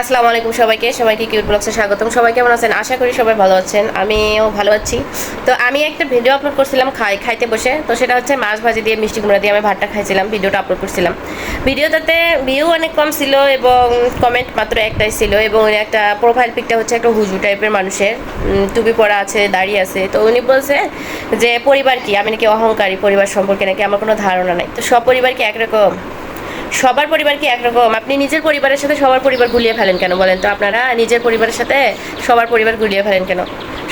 আসসালামু আলাইকুম সবাইকে সবাইকে কিউট ব্লগসে স্বাগতম। সবাই কেমন আছেন? আশা করি সবাই ভালো আছেন, আমিও ভালো আছি। তো আমি একটা ভিডিও আপলোড করছিলাম খাই, খাইতে বসে। তো সেটা হচ্ছে মাছ ভাজি দিয়ে, মিষ্টি কুমড়া দিয়ে আমি ভাতটা খাইছিলাম ভিডিওটা আপলোড করছিলাম। ভিডিওটাতে ভিউ অনেক কম ছিল এবং কমেন্ট মাত্র একটাই ছিল এবং উনি একটা প্রোফাইল পিকটা হচ্ছে একটা হুজু টাইপের মানুষের টুপি পরা আছে, দাঁড়িয়ে আছে। তো উনি বলছে যে, পরিবার কি? আমি নাকি অহংকারী, পরিবার সম্পর্কে নাকি আমার কোনো ধারণা নাই। তো সব পরিবার কি একরকম? সবার পরিবার কি একরকম। আপনি নিজের পরিবারের সাথে সবার পরিবার গুলিয়ে ফেলেন কেন বলেন তো? আপনারা নিজের পরিবারের সাথে সবার পরিবার গুলিয়ে ফেলেন কেন?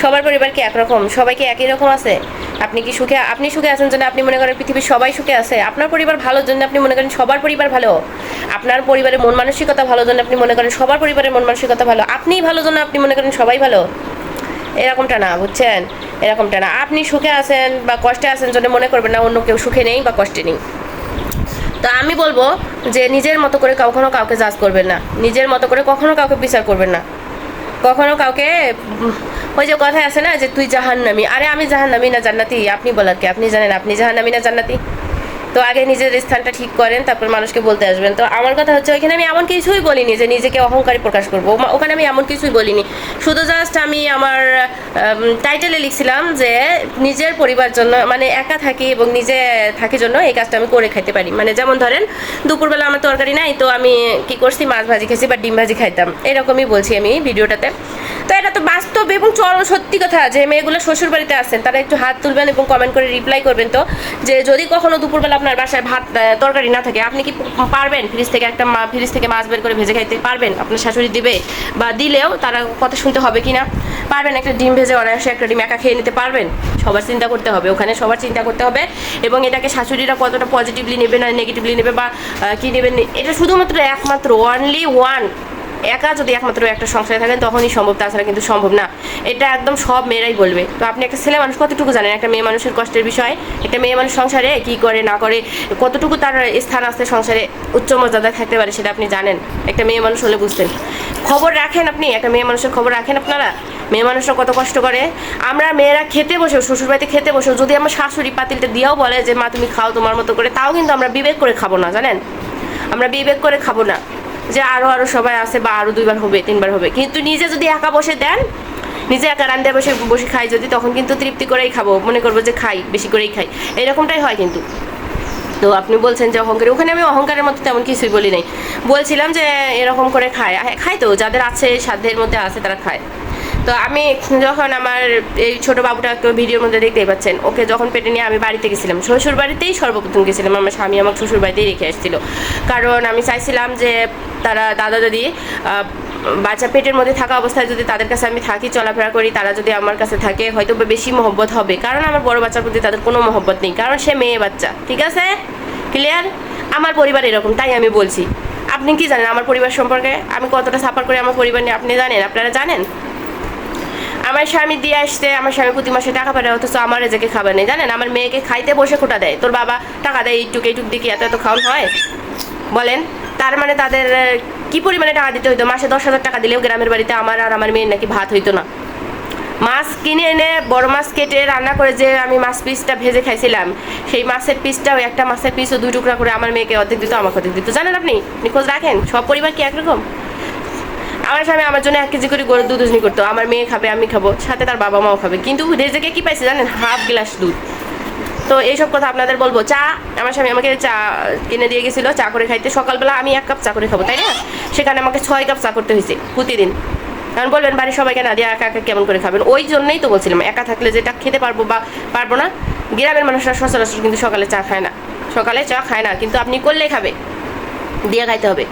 সবার পরিবার কি একরকম সবাই কি একই রকম আছে? আপনি কি সুখে, আপনি সুখে আছেন জন্য আপনি মনে করেন পৃথিবীর সবাই সুখে আছে? আপনার পরিবার ভালোর জন্য আপনি মনে করেন সবার পরিবার ভালো? আপনার পরিবারের মন মানসিকতা ভালো জন্য আপনি মনে করেন সবার পরিবারের মন মানসিকতা ভালো? আপনিই ভালো জন্য আপনি মনে করেন সবাই ভালো? এরকমটা না, বুঝছেন? এরকমটা না। আপনি সুখে আছেন বা কষ্টে আছেন জন্য মনে করবেন না অন্য কেউ সুখে নেই বা কষ্টে নেই। তো আমি বলব যে নিজের মতো করে কখনো কাউকে জাজ করবেন না। নিজের মতো করে কখনো কাউকে বিচার করবেন না। কখনো কাউকে ওই যে কথায় আছে না যে তুই জাহান্নামি। আরে আমি জাহান্নামি না জান্নাতি? আপনি বলার কি? আপনি জানেন আপনি জাহান্নামি না জান্নাতি? তো আগে নিজের স্থানটা ঠিক করেন, তারপর মানুষকে বলতে আসবেন। তো আমার কথা হচ্ছে, ওইখানে আমি এমন কিছুই বলিনি যে নিজেকে অহংকারী প্রকাশ করব। ওখানে আমি এমন কিছুই বলিনি। শুধু জাস্ট আমি আমার টাইটেলে লিখছিলাম যে নিজের পরিবার জন্য মানে একা থাকি এবং নিজে থাকি জন্য এই কাজটা আমি করে খাইতে পারি। মানে যেমন ধরেন, দুপুরবেলা আমার তরকারি নাই, তো আমি কি করছি? মাছ ভাজি খেয়েছি বা ডিম ভাজি খাইতাম। এরকমই বলছি আমি ভিডিওটাতে। তো এটা তো বাস্তব এবং চরম সত্যি কথা যে মেয়েগুলো শ্বশুর বাড়িতে আসছেন তারা একটু হাত তুলবেন এবং কমেন্ট করে রিপ্লাই করবেন তো, যে যদি কখনো দুপুরবেলা আপনার বাসায় ভাত তরকারি না থাকে, আপনি কি পারবেন ফ্রিজ থেকে একটা ফ্রিজ থেকে মাছ বের করে ভেজে খাইতে পারবেন? আপনার শাশুড়ি দিবে বা দিলেও তারা কথা শুনতে হবে কি না পারবেন একটা ডিম ভেজে অনায়াসে একটা ডিম একা খেয়ে নিতে পারবেন? সবার চিন্তা করতে হবে, ওখানে সবার চিন্তা করতে হবে এবং এটাকে শাশুড়িরা কতটা পজিটিভলি নেবে না নেগেটিভলি নেবে বা কি নেবেন এটা শুধুমাত্র একমাত্র অনলি ওয়ান একা যদি একমাত্র একটা সংসারে থাকেন, তখনই সম্ভব, তাছাড়া কিন্তু সম্ভব না। এটা একদম সব মেয়েরাই বলবে। তো আপনি একটা ছেলে মানুষ কতটুকু জানেন? একটা মেয়ে মানুষের কষ্টের বিষয়, একটা মেয়ে মানুষ সংসারে কি করে, না করে, কতটুকু তার স্থান আসতে সংসারে, উচ্চ মর্যাদায় থাকতে পারে সেটা আপনি জানেন। একটা মেয়ে মানুষ হলে বুঝতেন। খবর রাখেন আপনি, একটা মেয়ে মানুষের খবর রাখেন আপনারা? মেয়ে মানুষরা কত কষ্ট করে। আমরা মেয়েরা খেতে বসেও, শ্বশুরবাড়িতে খেতে বসেও, যদি আমার শাশুড়ি পাতিলটা দিয়েও বলে যে, মা, তুমি খাও তোমার মতো করে, তাও কিন্তু আমরা বিবেক করে খাব না, জানেন? আমরা বিবেক করে খাব না। যে আরও আরও সবাই আছে বা আরও দুইবার হবে তিনবার হবে। কিন্তু নিজে যদি একা বসে দেন নিজে একা রান্নায় বসে বসে খাই যদি তখন কিন্তু তৃপ্তি করেই খাব। মনে করব যে খাই বেশি করেই খাই। এরকমটাই হয় কিন্তু। তো আপনি বলছেন যে অহংকারী। ওখানে আমি অহংকারের মতো তেমন কিছুই বলি নাই। বলছিলাম যে এরকম করে খায়। হ্যাঁ, খায় তো। যাদের আছে সাধ্যের মধ্যে আছে তারা খায়। তো আমি যখন আমার এই ছোট বাবুটাকে ভিডিওর মধ্যে দেখতেই পাচ্ছেন ওকে যখন পেটে নিয়ে আমি বাড়িতে গেছিলাম শ্বশুর বাড়িতেই সর্বপ্রথম গেছিলাম। আমার স্বামী আমাকে শ্বশুর বাড়িতেই রেখে এসেছিল কারণ আমি চাইছিলাম যে তারা দাদা আহ, বাচ্চা পেটের মধ্যে থাকা অবস্থায় যদি তাদের কাছে আমি থাকি চলাফেরা করি তারা যদি আমার কাছে থাকে হয়তো বেশি মহব্বত হবে। কারণ আমার বড় বাচ্চার প্রতি তাদের কোনো মহব্বত নেই। কারণ সে মেয়ে বাচ্চা। ঠিক আছে? ক্লিয়ার আমার পরিবার এরকম তাই আমি বলছি। আপনি কি জানেন আমার পরিবার সম্পর্কে? আমি কতটা সাফার করি আমার পরিবার নিয়ে আপনি জানেন? আপনারা জানেন? আমার স্বামী দিয়ে আসতে আমার স্বামী প্রতি মাসে টাকা পাঠায় অথচ আমার রেজেকে খাবার নেই। জানেন? আমার মেয়েকে খাইতে বসে খোটা দেয়। তোর বাবা টাকা দেয় এইটুক এইটুক দিকে এত এত খাওয়ান হয়? বলেন। তার মানে তাদের কি পরিমাণে টাকা দিতে হইতো? মাসে দশ হাজার টাকা দিলেও গ্রামের বাড়িতে আমার আর আমার মেয়ের নাকি ভাত হইতো না। মাছ কিনে এনে বড় মাছ কেটে রান্না করে যে আমি মাছ পিসটা ভেজে খাইছিলাম, সেই মাছের পিসটাও একটা মাছের পিসও দুই টুকরা করে আমার মেয়েকে অর্ধেক দিত, আমাকে অর্ধেক দিত। জানেন আপনি? আপনি খোঁজ রাখেন? সব পরিবার কি একরকম? আমার স্বামী আমার জন্য এক কেজি করে গরুর দুধ করতো। আমার মেয়ে খাবে, আমি খাব। সাথে তার বাবা মাও খাবে। কিন্তু রেজেকে কি পাইছে জানেন? হাফ গ্লাস দুধ। তো এইসব কথা আপনাদের বলব। চা, আমার স্বামী আমাকে চা কিনে দিয়ে গেছিল, চা করে খাইতে। সকালবেলা আমি এক কাপ চা করে খাব, তাই না? সেখানে আমাকে ছয় কাপ চা করতে হয়েছে প্রতিদিন। কারণ বলবেন, বাড়ির সবাইকে না দিয়ে একা একা কেমন করে খাবেন? ওই জন্যই তো বলছিলাম, একা থাকলে যেটা খেতে পারব বা পারব না। গ্রামের মানুষরা সচরাচর কিন্তু সকালে চা খায় না। সকালে চা খায় না, কিন্তু আপনি করলেই খাবে। দিয়ে খাইতে হবে।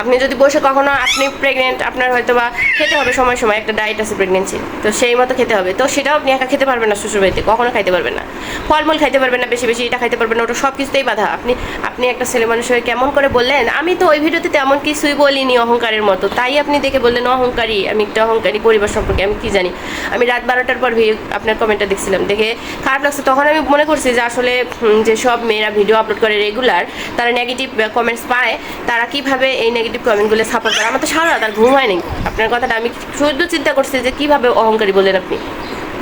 আপনি যদি বসে কখনো আপনি প্রেগনেন্ট আপনার হয়তো বা খেতে হবে সময় সময়, একটা ডায়েট আছে প্রেগনেন্সি তো সেই মতো খেতে হবে। তো সেটাও আপনি একা খেতে পারবেন না শ্বশুরবাড়িতে, কখনো খাইতে পারবেন না। ফলমূল খাইতে পারবেন না, বেশি বেশি এটা খাইতে পারবেন না, ওটা সব কিছুতেই বাধা। আপনি আপনি একটা ছেলে মানুষ হয়ে কেমন করে বললেন, আমি তো ওই ভিডিওতে তেমন কিছুই বলিনি অহংকারের মতো। তাই আপনি দেখে বললেন, অহংকারী, আমি একটা অহংকারী পরিবার সম্পর্কে, আমি কি জানি? আমি রাত বারোটার পর আপনার কমেন্টটা দেখছিলাম। দেখে খারাপ লাগছে। তখন আমি মনে করছি যে আসলে যে সব মেয়েরা ভিডিও আপলোড করে রেগুলার তারা নেগেটিভ কমেন্টস পায়, তারা কীভাবে এই নেগেটিভ কমেন্টগুলো সাপোর্ট করে। আমার তো সারা রাত আর ঘুম হয়নি আপনার কথাটা আমি শুধু চিন্তা করছি যে কীভাবে অহংকারী বললেন আপনি।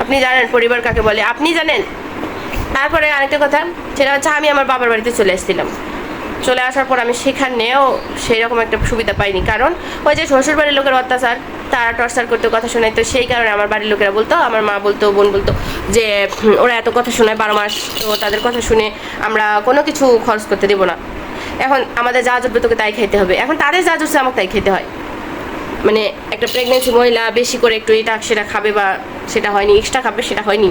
আপনি জানেন পরিবার কাকে বলে। আপনি জানেন? তারপরে আরেকটা কথা, সেটা হচ্ছে আমি আমার বাবার বাড়িতে চলে এসেছিলাম চলে আসার পর আমি সেখানেও সেই রকম একটা সুবিধা পাইনি। কারণ ওই যে শ্বশুর বাড়ির লোকের অত্যাচার, তারা টর্চার করতে, কথা শোনায় তো সেই কারণে আমার বাড়ির লোকেরা বলতো, আমার মা বলতো, বোন বলতো যে ওরা এত কথা শোনায়, বারো মাস তো তাদের কথা শুনে আমরা কোনো কিছু খরচ করতে দেবো না। এখন আমাদের যা জুটবে তোকে তাই খেতে হবে। এখন তাদের যা জুটছে আমাকে তাই খেতে হয়। মানে একটা প্রেগনেন্সি মহিলা বেশি করে একটু এটা সেটা খাবে বা সেটা হয়নি এক্সট্রা খাবে সেটা হয়নি।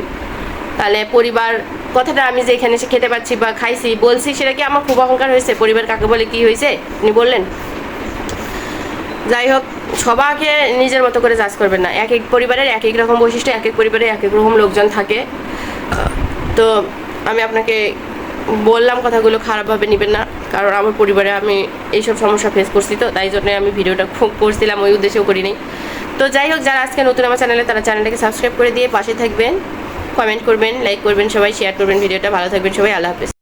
তাহলে পরিবার, কথাটা আমি যে এখানে এসে খেতে পাচ্ছি বা খাইছি, বলছি সেটা কি আমার খুব অহংকার হয়েছে? পরিবার কাকে বলে কি হয়েছে? আপনি বললেন। যাই হোক সবাইকে নিজের মতো করে জাজ করবেন না। এক এক পরিবারের এক এক রকম বৈশিষ্ট্য, এক এক পরিবারে এক এক রকম লোকজন থাকে। তো আমি আপনাকে বললাম কথাগুলো খারাপভাবে নেবেন না। কারণ আমার পরিবারে আমি এইসব সমস্যা ফেস করছি তো, তাই জন্য আমি ভিডিওটা খুব করছিলাম, ওই উদ্দেশ্যেও করিনি। তো যাই হোক, যারা আজকে নতুন আমার চ্যানেলে তারা চ্যানেলটাকে সাবস্ক্রাইব করে দিয়ে পাশে থাকবেন কমেন্ট করবেন লাইক করবেন সবাই শেয়ার করবেন ভিডিওটা, ভালো থাকবেন সবাই, আল্লাহ হাফেজ।